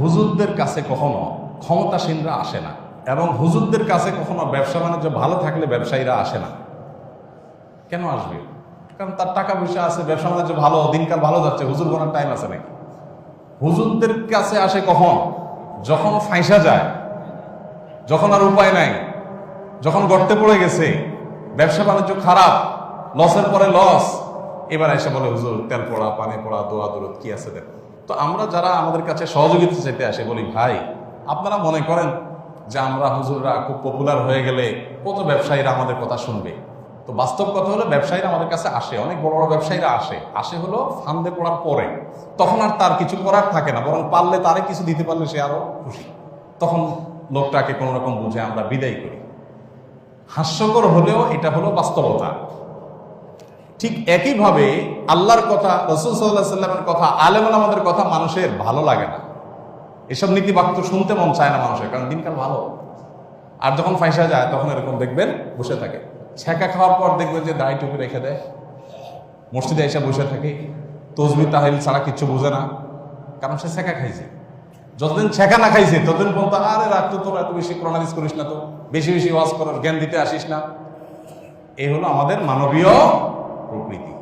হুজুরদের কাছে কখনো ক্ষমতাসীনরা আসে না এবং হুজুরদের কাছে কখনো ব্যবসা বাণিজ্য ভালো থাকলে ব্যবসায়ীরা আসে না। কেন আসবে? কারণ তার টাকা পয়সা আছে, ব্যবসা বাণিজ্য ভালো, দিনকাল ভালো যাচ্ছে, হুজুর বোনার টাইম আছে নাকি? হুজুরদের কাছে আসে কখন? যখন ফাঁসা যায়, যখন আর উপায় নাই, যখন গর্তে পড়ে গেছে, ব্যবসা বাণিজ্য খারাপ লসের পরে লস এবার এসে বলে, হুজুর, তেল পড়া, পানি পড়া, দোয়া দূরত কি আছে দেন তো আমরা যারা আমাদের কাছে সহযোগিতা চাইতে আসে, বলি, ভাই, আপনারা মনে করেন যে আমরা হুজুররা খুব পপুলার হয়ে গেলে কত ব্যবসায়ীরা আমাদের কথা শুনবে? তো বাস্তব কথা হলো, ব্যবসায়ীরা আমাদের কাছে আসে, অনেক বড় বড় ব্যবসায়ীরা আসে। আসে হলো ফান্দে পড়ার পরে। তখন আর তার কিছু করার থাকে না, বরং পারলে তারে কিছু দিতে পারলে সে আরও খুশি। তখন লোকটাকে কোনো রকম বুঝে আমরা বিদায় করি। হাস্যকর হলেও এটা হলো বাস্তবতা। ঠিক একইভাবে আল্লাহর কথা, রসুল সাল্লাহ সাল্লামের কথা আলেমান আমাদের কথা মানুষের ভালো লাগে না। এসব নীতি বাক্য শুনতে মন চায় না মানুষের, কারণ দিনকাল ভালো। আর যখন ফাইসা যায়, তখন এরকম দেখবেন বসে থাকে। ছ্যাঁকা খাওয়ার পর দেখবেন যে দাড়ি টুপি রেখে দেয়। মসজিদে এসে বসে থাকে। তসবি তাহিল ছাড়া কিচ্ছু বোঝে না। কারণ সে ছ্যাঁকা খাইছে। যতদিন ছেঁকা না খাইছে, ততদিন পর্যন্ত আরে রাখতো তোর, এত বেশি প্রণালিস করিস না তো। বেশি বেশি ওয়াজ করার জ্ঞান দিতে আসিস না। এই হলো আমাদের মানবীয় প্রকৃতি